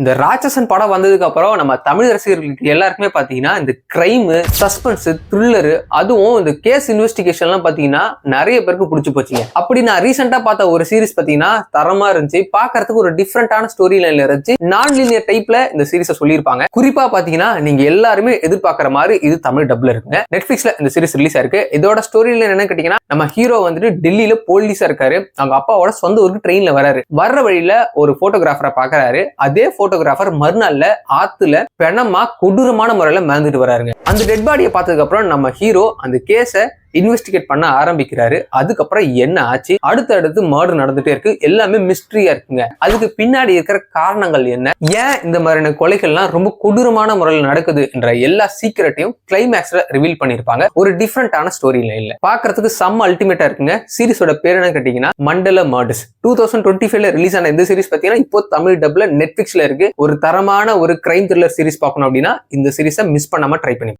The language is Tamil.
இந்த ராட்சசன் படம் வந்ததுக்கு அப்புறம் நம்ம தமிழ் ரசிகர்களுக்கு எல்லாருக்குமே பாத்தீங்கன்னா இந்த கிரைமு சஸ்பென்ஸ் த்ரில்லரு அதுவும் இந்த கேஸ் இன்வெஸ்டிகேஷன்லாம் பாத்தீங்கன்னா நிறைய பேருக்கு பிடிச்சி போச்சுங்க. அப்படி நான் ரீசெண்டா பார்த்த ஒரு சீரிஸ் பாத்தீங்கன்னா தரமா இருந்துச்சு. பார்க்கறதுக்கு ஒரு டிஃப்ரெண்டான ஸ்டோரி லைன்ல இருந்துச்சு. நான் லீனியர் டைப்ல இந்த சீரிஸை சொல்லியிருப்பாங்க. குறிப்பா பாத்தீங்கன்னா நீங்க எல்லாருமே எதிர்பார்க்குற மாதிரி இது தமிழ் டப்ல இருக்குங்க. நெட்ஃபிளிக்ஸ்ல இந்த சீரிஸ் ரிலீஸ் ஆயிருக்கு. இதோட ஸ்டோரி லைன் என்ன கேட்டீங்கன்னா நம்ம ஹீரோ வந்துட்டு டெல்லியில போலீஸா இருக்காரு. அவங்க அப்பாவோட சொந்த ஊருக்கு ட்ரெயின்ல வராரு. வர்ற வழியில ஒரு போட்டோகிராஃபரை பாக்குறாரு. அதே போட்டோகிராஃபர் மறுநாள்ல ஆத்துல பெணமா கொடூரமான முறையில மறந்துட்டு வராருங்க. அந்த டெட் பாடியை பார்த்ததுக்கு அப்புறம் நம்ம ஹீரோ அந்த கேஸை இன்வெஸ்டிகேட் பண்ண ஆரம்பிக்கிறாரு. அதுக்கப்புறம் என்ன ஆச்சு? அடுத்தடுத்து மர்டர் நடந்துட்டே இருக்கு. எல்லாமே மிஸ்ட்ரியா இருக்குங்க. அதுக்கு பின்னாடி இருக்கிற காரணங்கள் என்ன? ஏன் இந்த மாதிரியான கொலைகள்லாம் ரொம்ப கொடூரமான முறையில் நடக்குது என்ற எல்லா சீக்கிரட்டையும் கிளைமேக்ஸ்ல ரிவீல் பண்ணிருப்பாங்க ஒரு டிஃப்ரெண்டான ஸ்டோரி லைன்ல பாக்குறதுக்கு செம்ம அல்டிமேட்டா இருக்குங்க. சீரிஸோட பேர் என்ன கேட்டீங்கன்னா Mandala murders two thousand twenty ஃபைவ்ல ரிலீஸ் ஆன இந்த சீரிஸ் பாத்தீங்கன்னா இப்போ தமிழ் டப்ல நெட்ஃபிளிக்ஸ்ல இருக்கு. ஒரு தரமான ஒரு கிரைம் த்ரில்லர் சீரிஸ் பார்க்கணும் அப்படின்னா இந்த சீரிஸை மிஸ் பண்ணாம ட்ரை பண்ணி